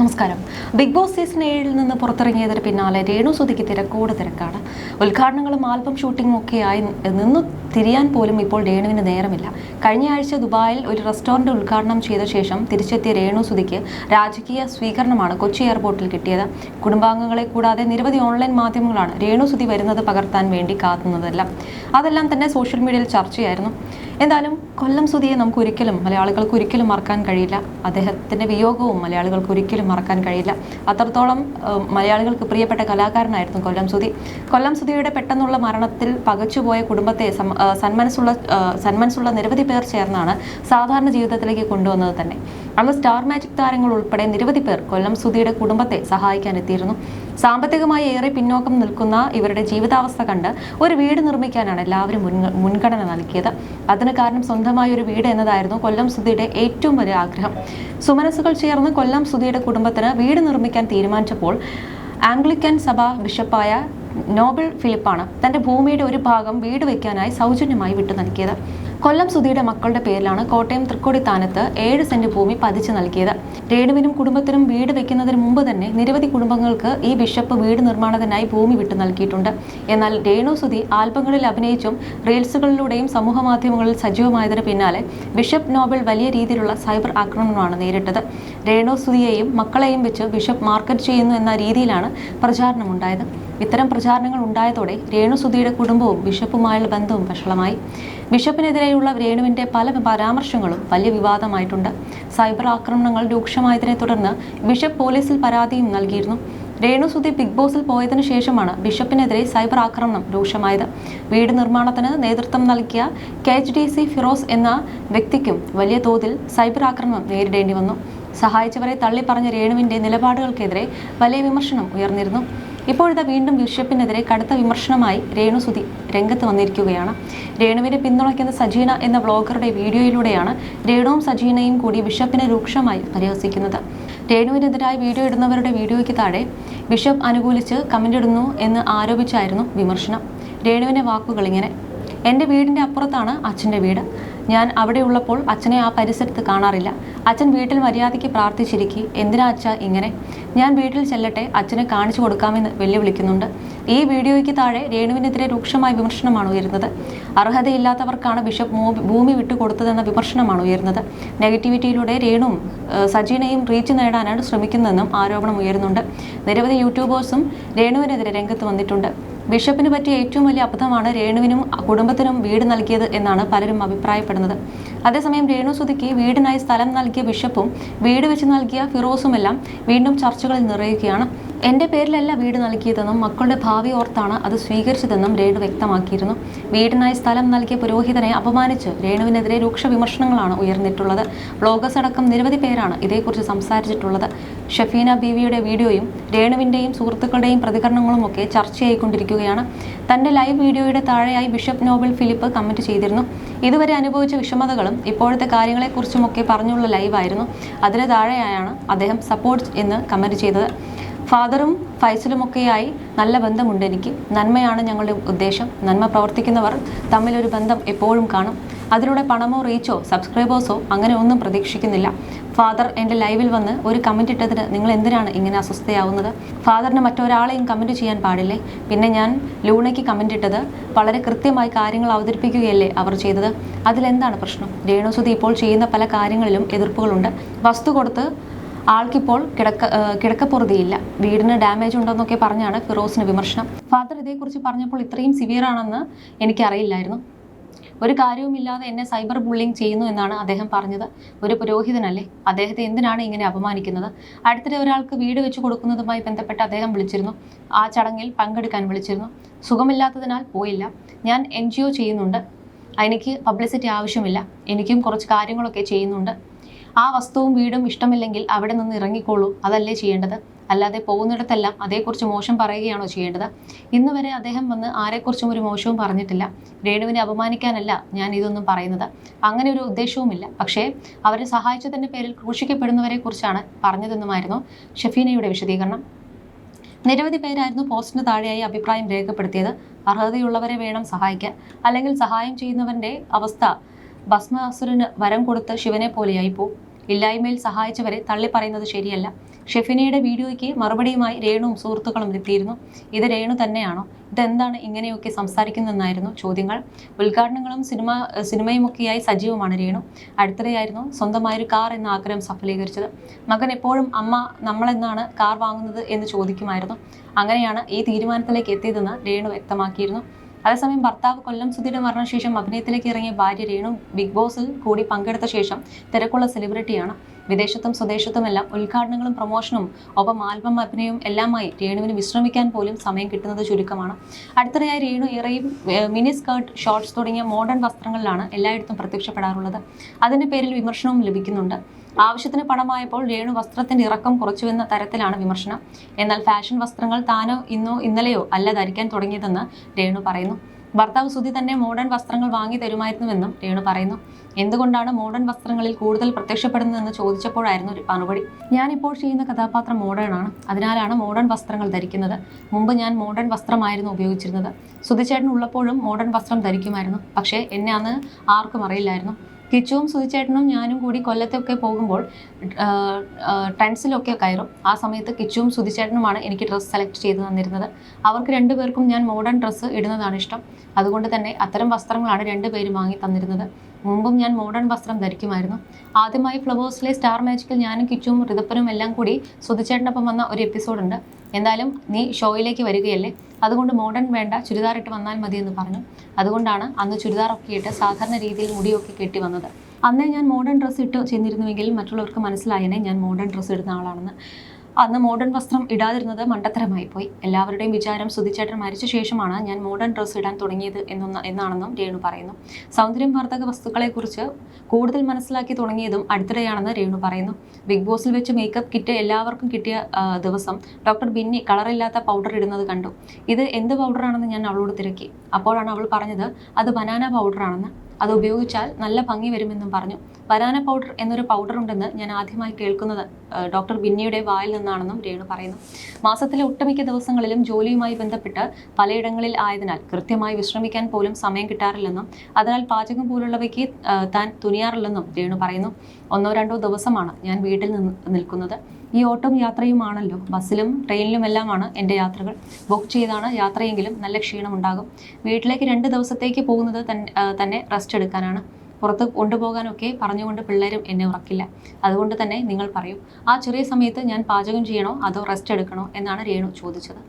നമസ്കാരം. Big boss season ഏഴിൽ നിന്ന് പുറത്തിറങ്ങിയതിന് പിന്നാലെ രേണു സുധിക്ക് തിരക്കോട് തിരക്കാണ്. ഉദ്ഘാടനങ്ങളും ആൽബം ഷൂട്ടിങ്ങും ആയി നിന്നു തിരിയാൻ പോലും ഇപ്പോൾ രേണുവിന് നേരമില്ല. കഴിഞ്ഞ ആഴ്ച ദുബായിൽ ഒരു റെസ്റ്റോറന്റ് ഉദ്ഘാടനം ചെയ്ത ശേഷം തിരിച്ചെത്തിയ രേണു സുധിക്ക് രാജകീയ സ്വീകരണമാണ് കൊച്ചി എയർപോർട്ടിൽ കിട്ടിയത്. കുടുംബാംഗങ്ങളെ കൂടാതെ നിരവധി ഓൺലൈൻ മാധ്യമങ്ങളാണ് രേണു സുധി വരുന്നത് പകർത്താൻ വേണ്ടി കാത്തുന്നതെല്ലാം. അതെല്ലാം തന്നെ സോഷ്യൽ മീഡിയയിൽ ചർച്ചയായിരുന്നു. എന്തായാലും കൊല്ലം സുധിയെ നമുക്ക് ഒരിക്കലും മലയാളികൾക്ക് ഒരിക്കലും മറക്കാൻ കഴിയില്ല. അദ്ദേഹത്തിന്റെ വിയോഗവും മലയാളികൾക്ക് ഒരിക്കലും മറക്കാൻ കഴിയില്ല. അത്രത്തോളം മലയാളികൾക്ക് പ്രിയപ്പെട്ട കലാകാരനായിരുന്നു കൊല്ലം സുധി. കൊല്ലം സുധിയുടെ പെട്ടെന്നുള്ള മരണത്തിൽ പകച്ചുപോയ കുടുംബത്തെ സന്മനസ്സുള്ള സന്മനസ്സുള്ള നിരവധി പേർ ചേർന്നാണ് സാധാരണ ജീവിതത്തിലേക്ക് കൊണ്ടുവന്നത് തന്നെ. അന്ന് സ്റ്റാർ മാജിക് താരങ്ങൾ ഉൾപ്പെടെ നിരവധി പേർ കൊല്ലം സുധിയുടെ കുടുംബത്തെ സഹായിക്കാനെത്തിയിരുന്നു. സാമ്പത്തികമായി ഏറെ പിന്നോക്കം നിൽക്കുന്ന ഇവരുടെ ജീവിതാവസ്ഥ കണ്ട് ഒരു വീട് നിർമ്മിക്കാനാണ് എല്ലാവരും മുൻഗ- മുൻഗണന നൽകിയത്. അതിന് കാരണം സ്വന്തമായ ഒരു വീട് എന്നതായിരുന്നു കൊല്ലം സുധിയുടെ ഏറ്റവും വലിയ ആഗ്രഹം. സുമനസുകൾ ചേർന്ന് കൊല്ലം സുധിയുടെ കുടുംബത്തിന് വീട് നിർമ്മിക്കാൻ തീരുമാനിച്ചപ്പോൾ ആംഗ്ലിക്കൻ സഭ ബിഷപ്പായ നോബൽ ഫിലിപ്പാണ് തന്റെ ഭൂമിയുടെ ഒരു ഭാഗം വീട് വയ്ക്കാനായി സൗജന്യമായി വിട്ടു നൽകിയത്. കൊല്ലം സുധിയുടെ മക്കളുടെ പേരിലാണ് കോട്ടയം തൃക്കൊടിത്താനത്ത് ഏഴ് സെന്റ് ഭൂമി പതിച്ചു നൽകിയത്. രേണുവിനും കുടുംബത്തിനും വീട് വെക്കുന്നതിന് മുമ്പ് തന്നെ നിരവധി കുടുംബങ്ങൾക്ക് ഈ ബിഷപ്പ് വീട് നിർമ്മാണത്തിനായി ഭൂമി വിട്ടു നൽകിയിട്ടുണ്ട്. എന്നാൽ രേണു സുധി ആൽബങ്ങളിൽ അഭിനയിച്ചും റീൽസുകളിലൂടെയും സമൂഹ മാധ്യമങ്ങളിൽ സജീവമായതിനു പിന്നാലെ ബിഷപ്പ് നോബൽ വലിയ രീതിയിലുള്ള സൈബർ ആക്രമണമാണ് നേരിട്ടത്. രേണു സുധിയെയും മക്കളെയും വെച്ച് ബിഷപ്പ് മാർക്കറ്റ് ചെയ്യുന്നു എന്ന രീതിയിലാണ് പ്രചാരണമുണ്ടായത്. ഇത്തരം പ്രചാരണങ്ങൾ ഉണ്ടായതോടെ രേണുസുധിയുടെ കുടുംബവും ബിഷപ്പുമായുള്ള ബന്ധവും വഷളമായി. ബിഷപ്പിനെതിരെയുള്ള രേണുവിന്റെ പല പരാമർശങ്ങളും വലിയ വിവാദമായിട്ടുണ്ട്. സൈബർ ആക്രമണങ്ങൾ രൂക്ഷമായതിനെ തുടർന്ന് ബിഷപ്പ് പോലീസിൽ പരാതിയും നൽകിയിരുന്നു. രേണുസുതി ബിഗ് ബോസിൽ പോയതിനു ശേഷമാണ് ബിഷപ്പിനെതിരെ സൈബർ ആക്രമണം രൂക്ഷമായത്. വീട് നിർമ്മാണത്തിന് നേതൃത്വം നൽകിയ K H D C Firoz എന്ന വ്യക്തിക്കും വലിയ തോതിൽ സൈബർ ആക്രമണം നേരിടേണ്ടി വന്നു. സഹായിച്ചവരെ തള്ളിപ്പറഞ്ഞ രേണുവിന്റെ നിലപാടുകൾക്കെതിരെ വലിയ വിമർശനം ഉയർന്നിരുന്നു. ഇപ്പോഴിതാ വീണ്ടും ബിഷപ്പിനെതിരെ കടുത്ത വിമർശനമായി രേണു സുധി രംഗത്ത് വന്നിരിക്കുകയാണ്. രേണുവിനെ പിന്തുണയ്ക്കുന്ന സജീന എന്ന വ്ളോഗറുടെ വീഡിയോയിലൂടെയാണ് രേണുവും സജീനയും കൂടി ബിഷപ്പിനെ രൂക്ഷമായി പരിഹസിക്കുന്നത്. രേണുവിനെതിരായി വീഡിയോ ഇടുന്നവരുടെ വീഡിയോയ്ക്ക് താഴെ ബിഷപ്പ് അനുകൂലിച്ച് കമന്റ് ഇടുന്നു എന്ന് ആരോപിച്ചായിരുന്നു വിമർശനം. രേണുവിന്റെ വാക്കുകൾ ഇങ്ങനെ എന്റെ വീടിന്റെ അപ്പുറത്താണ് അച്ഛന്റെ വീട്. ഞാൻ അവിടെ ഉള്ളപ്പോൾ അച്ഛനെ ആ പരിസരത്ത് കാണാറില്ല. അച്ഛൻ വീട്ടിൽ മര്യാദയ്ക്ക് പ്രാർത്ഥിച്ചിരിക്കി. എന്തിനാ അച്ഛ ഇങ്ങനെ? ഞാൻ വീട്ടിൽ ചെല്ലട്ടെ അച്ഛനെ കാണിച്ചു കൊടുക്കാമെന്ന് വെല്ലുവിളിക്കുന്നുണ്ട്. ഈ വീഡിയോയ്ക്ക് താഴെ രേണുവിനെതിരെ രൂക്ഷമായ വിമർശനമാണ് ഉയരുന്നത്. അർഹതയില്ലാത്തവർക്കാണ് ബിഷപ്പ് ഭൂമി വിട്ടുകൊടുത്തതെന്ന വിമർശനമാണ് ഉയരുന്നത്. നെഗറ്റിവിറ്റിയിലൂടെ രേണുവും സജീനയും റീച്ച് നേടാനാണ് ശ്രമിക്കുന്നതെന്നും ആരോപണം ഉയരുന്നുണ്ട്. നിരവധി യൂട്യൂബേഴ്സും രേണുവിനെതിരെ രംഗത്ത് വന്നിട്ടുണ്ട്. ബിഷപ്പിന് പറ്റിയ ഏറ്റവും വലിയ അബദ്ധമാണ് രേണുവിനും കുടുംബത്തിനും വീട് നൽകിയത് എന്നാണ് പലരും അഭിപ്രായപ്പെടുന്നത്. അതേസമയം രേണു സുധിക്ക് വീടിനായി സ്ഥലം നൽകിയ ബിഷപ്പും വീട് വെച്ച് നൽകിയ ഫിറോസുമെല്ലാം വീണ്ടും ചർച്ചകളിൽ നിറയുകയാണ്. എന്റെ പേരിലല്ല വീട് നൽകിയതെന്നും മക്കളുടെ ഭാവി ഓർത്താണ് അത് സ്വീകരിച്ചതെന്നും രേണു വ്യക്തമാക്കിയിരുന്നു. വീടിനായി സ്ഥലം നൽകിയ പുരോഹിതനെ അപമാനിച്ച് രേണുവിനെതിരെ രൂക്ഷ വിമർശനങ്ങളാണ് ഉയർന്നിട്ടുള്ളത്. ബ്ലോഗേഴ്സ് അടക്കം നിരവധി പേരാണ് ഇതേക്കുറിച്ച് സംസാരിച്ചിട്ടുള്ളത്. ഷഫീന ബീവിയുടെ വീഡിയോയും രേണുവിന്റെയും സുഹൃത്തുക്കളുടെയും പ്രതികരണങ്ങളും ഒക്കെ ചർച്ചയായിക്കൊണ്ടിരിക്കുകയാണ്. തന്റെ ലൈവ് വീഡിയോയുടെ താഴെയായി ബിഷപ്പ് നോബൽ ഫിലിപ്പ് കമന്റ് ചെയ്തിരുന്നു. ഇതുവരെ അനുഭവിച്ച വിഷമതകളും ഇപ്പോഴത്തെ കാര്യങ്ങളെക്കുറിച്ചുമൊക്കെ പറഞ്ഞുള്ള ലൈവായിരുന്നു. അതിന് താഴെയായാണ് അദ്ദേഹം സപ്പോർട്ട് എന്ന് കമന്റ് ചെയ്തത്. ഫാദറും ഫൈസലുമൊക്കെയായി നല്ല ബന്ധമുണ്ട് എനിക്ക്. നന്മയാണ് ഞങ്ങളുടെ ഉദ്ദേശം. നന്മ പ്രവർത്തിക്കുന്നവർ തമ്മിലൊരു ബന്ധം എപ്പോഴും കാണും. അതിലൂടെ പണമോ റീച്ചോ സബ്സ്ക്രൈബേഴ്സോ അങ്ങനെ ഒന്നും പ്രതീക്ഷിക്കുന്നില്ല. ഫാദർ എന്റെ ലൈവിൽ വന്ന് ഒരു കമന്റ് ഇട്ടതിന് നിങ്ങൾ എന്തിനാണ് ഇങ്ങനെ അസ്വസ്ഥയാവുന്നത്? ഫാദറിന് മറ്റൊരാളെയും കമന്റ് ചെയ്യാൻ പാടില്ലേ? പിന്നെ ഞാൻ ലൂണയ്ക്ക് കമന്റ് ഇട്ടത് വളരെ കൃത്യമായി കാര്യങ്ങൾ അവതരിപ്പിക്കുകയല്ലേ അവർ ചെയ്തത്? അതിലെന്താണ് പ്രശ്നം? രേണുസുതി ഇപ്പോൾ ചെയ്യുന്ന പല കാര്യങ്ങളിലും എതിർപ്പുകളുണ്ട്. വസ്തു കൊടുത്ത് ആൾക്കിപ്പോൾ കിടക്ക കിടക്കപ്പുറതിയില്ല. വീടിന് ഡാമേജ് ഉണ്ടെന്നൊക്കെ പറഞ്ഞാണ് ഫിറോസിന് വിമർശനം. ഫാദർ ഇതേക്കുറിച്ച് പറഞ്ഞപ്പോൾ ഇത്രയും സിവിയർ ആണെന്ന് എനിക്കറിയില്ലായിരുന്നു. ഒരു കാര്യവുമില്ലാതെ എന്നെ സൈബർ ബുള്ളിങ് ചെയ്യുന്നു എന്നാണ് അദ്ദേഹം പറഞ്ഞത്. ഒരു പുരോഹിതനല്ലേ? അദ്ദേഹത്തെ എന്തിനാണ് ഇങ്ങനെ അപമാനിക്കുന്നത്? അടുത്തിടെ ഒരാൾക്ക് വീട് വെച്ച് കൊടുക്കുന്നതുമായി ബന്ധപ്പെട്ട് അദ്ദേഹം വിളിച്ചിരുന്നു. ആ ചടങ്ങിൽ പങ്കെടുക്കാൻ വിളിച്ചിരുന്നു. സുഖമില്ലാത്തതിനാൽ പോയില്ല. ഞാൻ എൻ ജി ഒ ചെയ്യുന്നുണ്ട്. എനിക്ക് പബ്ലിസിറ്റി ആവശ്യമില്ല. എനിക്കും കുറച്ച് കാര്യങ്ങളൊക്കെ ചെയ്യുന്നുണ്ട്. ആ വസ്തുവും വീടും ഇഷ്ടമില്ലെങ്കിൽ അവിടെ നിന്ന് ഇറങ്ങിക്കോളൂ. അതല്ലേ ചെയ്യേണ്ടത്? അല്ലാതെ പോകുന്നിടത്തെല്ലാം അതേക്കുറിച്ച് മോശം പറയുകയാണോ ചെയ്യേണ്ടത്? ഇന്ന് വരെ അദ്ദേഹം വന്ന് ആരെക്കുറിച്ചും ഒരു മോശവും പറഞ്ഞിട്ടില്ല. രേണുവിനെ അപമാനിക്കാനല്ല ഞാൻ ഇതൊന്നും പറയുന്നത്. അങ്ങനെ ഒരു ഉദ്ദേശവുമില്ല. പക്ഷേ അവരെ സഹായിച്ചതിന്റെ പേരിൽ ക്രൂശിക്കപ്പെടുന്നവരെ കുറിച്ചാണ് പറഞ്ഞതെന്നുമായിരുന്നു ഷഫീനയുടെ വിശദീകരണം. നിരവധി പേരായിരുന്നു പോസ്റ്റിന് താഴെയായി അഭിപ്രായം രേഖപ്പെടുത്തിയത്. അർഹതയുള്ളവരെ വേണം സഹായിക്കാൻ. അല്ലെങ്കിൽ സഹായം ചെയ്യുന്നവന്റെ അവസ്ഥ ഭസ്മാസുരന് വരം കൊടുത്ത് ശിവനെ പോലെയായി പോവും ഇല്ലായ്മയിൽ സഹായിച്ചവരെ തള്ളിപ്പറയുന്നത് ശരിയല്ല. ഷെഫിനയുടെ വീഡിയോയ്ക്ക് മറുപടിയുമായി രേണുവും സുഹൃത്തുക്കളും എത്തിയിരുന്നു. ഇത് രേണു തന്നെയാണോ? ഇതെന്താണ് ഇങ്ങനെയൊക്കെ സംസാരിക്കുന്നതെന്നായിരുന്നു ചോദ്യങ്ങൾ. ഉദ്ഘാടനങ്ങളും സിനിമ സിനിമയുമൊക്കെയായി സജീവമാണ് രേണു. അടുത്തിടെയായിരുന്നു സ്വന്തമായൊരു കാർ എന്ന ആഗ്രഹം സഫലീകരിച്ചത്. മകൻ എപ്പോഴും അമ്മ നമ്മളെന്നാണ് കാർ വാങ്ങുന്നത് എന്ന് ചോദിക്കുമായിരുന്നു. അങ്ങനെയാണ് ഈ തീരുമാനത്തിലേക്ക് എത്തിയതെന്ന് രേണു വ്യക്തമാക്കിയിരുന്നു. അതേസമയം ഭർത്താവ് കൊല്ലം സുധിയുടെ മരണശേഷം അഭിനയത്തിലേക്ക് ഇറങ്ങിയ ഭാര്യ രേണു ബിഗ് ബോസിൽ കൂടി പങ്കെടുത്ത ശേഷം തിരക്കുള്ള സെലിബ്രിറ്റിയാണ് വിദേശത്തും സ്വദേശത്തുമെല്ലാം ഉദ്ഘാടനങ്ങളും പ്രൊമോഷനും ഒപ്പം ആൽബം അഭിനയവും എല്ലാമായി രേണുവിന് വിശ്രമിക്കാൻ പോലും സമയം കിട്ടുന്നത് ചുരുക്കമാണ്. അടുത്തിടെയായി രേണു ഇറയും മിനി സ്കേർട്ട് ഷോർട്സ് തുടങ്ങിയ മോഡേൺ വസ്ത്രങ്ങളിലാണ് എല്ലായിടത്തും പ്രത്യക്ഷപ്പെടാറുള്ളത്. അതിന്റെ പേരിൽ വിമർശനവും ലഭിക്കുന്നുണ്ട്. ആവശ്യത്തിന് പണമായപ്പോൾ രേണു വസ്ത്രത്തിന്റെ ഇറക്കം കുറച്ചുവെന്ന തരത്തിലാണ് വിമർശനം. എന്നാൽ ഫാഷൻ വസ്ത്രങ്ങൾ താനോ ഇന്നോ ഇന്നലെയോ അല്ല ധരിക്കാൻ തുടങ്ങിയതെന്ന് രേണു പറയുന്നു. ഭർത്താവ് സുധി തന്നെ മോഡേൺ വസ്ത്രങ്ങൾ വാങ്ങി തരുമായിരുന്നുവെന്നും രേണു പറയുന്നു. എന്തുകൊണ്ടാണ് മോഡേൺ വസ്ത്രങ്ങളിൽ കൂടുതൽ പ്രത്യക്ഷപ്പെടുന്നതെന്ന് ചോദിച്ചപ്പോഴായിരുന്നു ഒരു മറുപടി. ഞാനിപ്പോൾ ചെയ്യുന്ന കഥാപാത്രം മോഡേൺ ആണ്. അതിനാലാണ് മോഡേൺ വസ്ത്രങ്ങൾ ധരിക്കുന്നത്. മുമ്പ് ഞാൻ മോഡേൺ വസ്ത്രമായിരുന്നു ഉപയോഗിച്ചിരുന്നത്. സുധിച്ചേട്ടൻ ഉള്ളപ്പോഴും മോഡേൺ വസ്ത്രം ധരിക്കുമായിരുന്നു. പക്ഷേ എന്നെ അന്ന് ആർക്കും അറിയില്ലായിരുന്നു. കിച്ചുവും സുധിച്ചേട്ടനും ഞാനും കൂടി കൊല്ലത്തൊക്കെ പോകുമ്പോൾ ട്രെൻഡ്സിലൊക്കെ കയറും. ആ സമയത്ത് കിച്ചുവും സുധിച്ചേട്ടനുമാണ് എനിക്ക് ഡ്രസ്സ് സെലക്ട് ചെയ്ത് തന്നിരുന്നത്. അവർക്ക് രണ്ടുപേർക്കും ഞാൻ മോഡേൺ ഡ്രസ്സ് ഇടുന്നതാണ് ഇഷ്ടം. അതുകൊണ്ട് തന്നെ അത്തരം വസ്ത്രങ്ങളാണ് രണ്ടുപേരും വാങ്ങി തന്നിരുന്നത്. മുമ്പും ഞാൻ മോഡേൺ വസ്ത്രം ധരിക്കുമായിരുന്നു. ആദ്യമായി ഫ്ലവേഴ്സിലെ സ്റ്റാർ മാജിക്കിൽ ഞാനും കിച്ചുവും ഋതപ്പനും എല്ലാം കൂടി സുധിച്ചേട്ടനൊപ്പം വന്ന ഒരു എപ്പിസോഡുണ്ട്. എന്തായാലും നീ ഷോയിലേക്ക് വരികയല്ലേ? അതുകൊണ്ട് മോഡേൺ വേണ്ട ചുരിദാർ ഇട്ട് വന്നാൽ മതി എന്ന് പറഞ്ഞു. അതുകൊണ്ടാണ് അന്ന് ചുരിദാറൊക്കെ ഇട്ട് സാധാരണ രീതിയിൽ മുടിയൊക്കെ കെട്ടി വന്നത്. അന്നേ ഞാൻ മോഡേൺ ഡ്രസ്സ് ഇട്ട് ചെന്നിരുന്നുവെങ്കിൽ മറ്റുള്ളവർക്ക് മനസ്സിലായനെ ഞാൻ മോഡേൺ ഡ്രസ്സ് ഇടുന്ന ആളാണെന്ന്. അന്ന് മോഡേൺ വസ്ത്രം ഇടാതിരുന്നത് മണ്ടത്തരമായി പോയി എല്ലാവരുടെയും വിചാരം സുധിച്ചേട്ടൻ മരിച്ച ശേഷമാണ് ഞാൻ മോഡേൺ ഡ്രസ്സ് ഇടാൻ തുടങ്ങിയത് എന്നൊന്ന് എന്നാണെന്നും രേണു പറയുന്നു. സൗന്ദര്യം വർദ്ധക വസ്തുക്കളെക്കുറിച്ച് കൂടുതൽ മനസ്സിലാക്കി തുടങ്ങിയതും അടുത്തിടെയാണെന്ന് രേണു പറയുന്നു. ബിഗ് ബോസിൽ വെച്ച് മേക്കപ്പ് കിറ്റ് എല്ലാവർക്കും കിട്ടിയ ദിവസം ഡോക്ടർ ബിന്നി കളറില്ലാത്ത പൗഡർ ഇടുന്നത് കണ്ടു. ഇത് എന്ത് പൗഡറാണെന്ന് ഞാൻ അവളോട് തിരക്കി. അപ്പോഴാണ് അവൾ പറഞ്ഞത് അത് ബനാന പൗഡറാണെന്ന്. അത് ഉപയോഗിച്ചാൽ നല്ല ഭംഗി വരുമെന്നും പറഞ്ഞു. ബനാന പൗഡർ എന്നൊരു പൗഡർ ഉണ്ടെന്ന് ഞാൻ ആദ്യമായി കേൾക്കുന്നത് ഡോക്ടർ ബിന്നിയുടെ വായിൽ നിന്നാണെന്നും രേണു പറയുന്നു. മാസത്തിലെ ഒട്ടുമിക്ക ദിവസങ്ങളിലും ജോലിയുമായി ബന്ധപ്പെട്ട് പലയിടങ്ങളിൽ ആയതിനാൽ കൃത്യമായി വിശ്രമിക്കാൻ പോലും സമയം കിട്ടാറില്ലെന്നും അതിനാൽ പാചകം പോലുള്ളവയ്ക്ക് താൻ തുനിയാറില്ലെന്നും രേണു പറയുന്നു. ഒന്നോ രണ്ടോ ദിവസമാണ് ഞാൻ വീട്ടിൽ നിന്ന് നിൽക്കുന്നത്. ഈ ഓട്ടം യാത്രയുമാണല്ലോ. ബസ്സിലും ട്രെയിനിലും എല്ലാമാണ് എന്റെ യാത്രകൾ. ബുക്ക് ചെയ്താണ് യാത്രയെങ്കിലും നല്ല ക്ഷീണം ഉണ്ടാകും. വീട്ടിലേക്ക് രണ്ട് ദിവസത്തേക്ക് പോകുന്നത് തന്നെ റെസ്റ്റ് എടുക്കാനാണ്. പുറത്ത് കൊണ്ടുപോകാനൊക്കെ പറഞ്ഞുകൊണ്ട് പിള്ളേരും എന്നെ ഉറക്കില്ല. അതുകൊണ്ട് തന്നെ നിങ്ങൾ പറയും ആ ചെറിയ സമയത്ത് ഞാൻ പാചകം ചെയ്യണോ? അതോ റെസ്റ്റ് എടുക്കണോ? എന്നാണ് രേണു ചോദിച്ചത്.